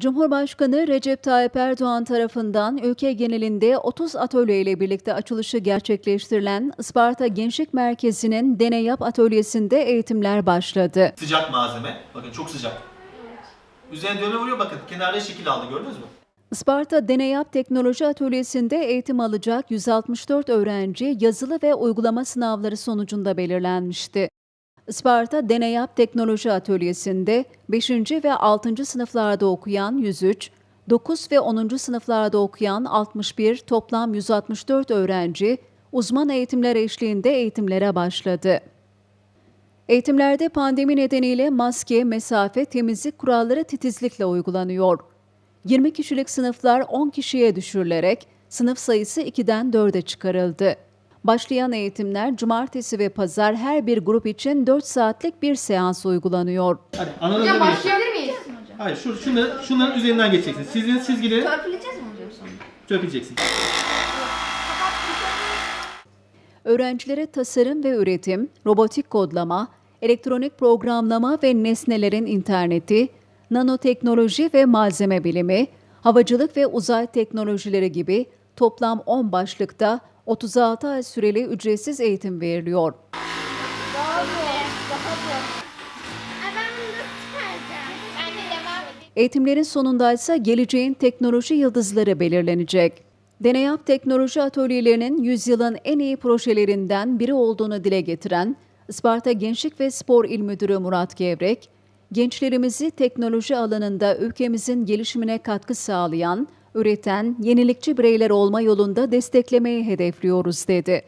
Cumhurbaşkanı Recep Tayyip Erdoğan tarafından ülke genelinde 30 atölye ile birlikte açılışı gerçekleştirilen Isparta Gençlik Merkezi'nin Deney Yap atölyesinde eğitimler başladı. Sıcak malzeme. Bakın çok sıcak. Üzerine dövme vuruyor bakın. Kenarda şekil aldı gördünüz mü? Isparta Deney Yap Teknoloji Atölyesi'nde eğitim alacak 164 öğrenci yazılı ve uygulama sınavları sonucunda belirlenmişti. Isparta Deney Yap Teknoloji Atölyesi'nde 5. ve 6. sınıflarda okuyan 103, 9 ve 10. sınıflarda okuyan 61, toplam 164 öğrenci uzman eğitimler eşliğinde eğitimlere başladı. Eğitimlerde pandemi nedeniyle maske, mesafe, temizlik kuralları titizlikle uygulanıyor. 20 kişilik sınıflar 10 kişiye düşürülerek sınıf sayısı 2'den 4'e çıkarıldı. Başlayan eğitimler cumartesi ve pazar her bir grup için 4 saatlik bir seans uygulanıyor. Hadi anladın Hocam başlayabilir miyiz? Hayır şu, şunları, şunların üzerinden geçeceksin. Sizin çizgileri Törpüleyeceğiz mi hocam sonra? çöpeceksin. Öğrencilere tasarım ve üretim, robotik kodlama, elektronik programlama ve nesnelerin interneti, nanoteknoloji ve malzeme bilimi, havacılık ve uzay teknolojileri gibi toplam 10 başlıkta 36 ay süreli ücretsiz eğitim veriliyor. Edeyim. Eğitimlerin sonunda ise geleceğin teknoloji yıldızları belirlenecek. Deneyap Teknoloji Atölyelerinin yüzyılın en iyi projelerinden biri olduğunu dile getiren Isparta Gençlik ve Spor İl Müdürü Murat Gevrek, gençlerimizi teknoloji alanında ülkemizin gelişimine katkı sağlayan, üreten, yenilikçi bireyler olma yolunda desteklemeyi hedefliyoruz dedi.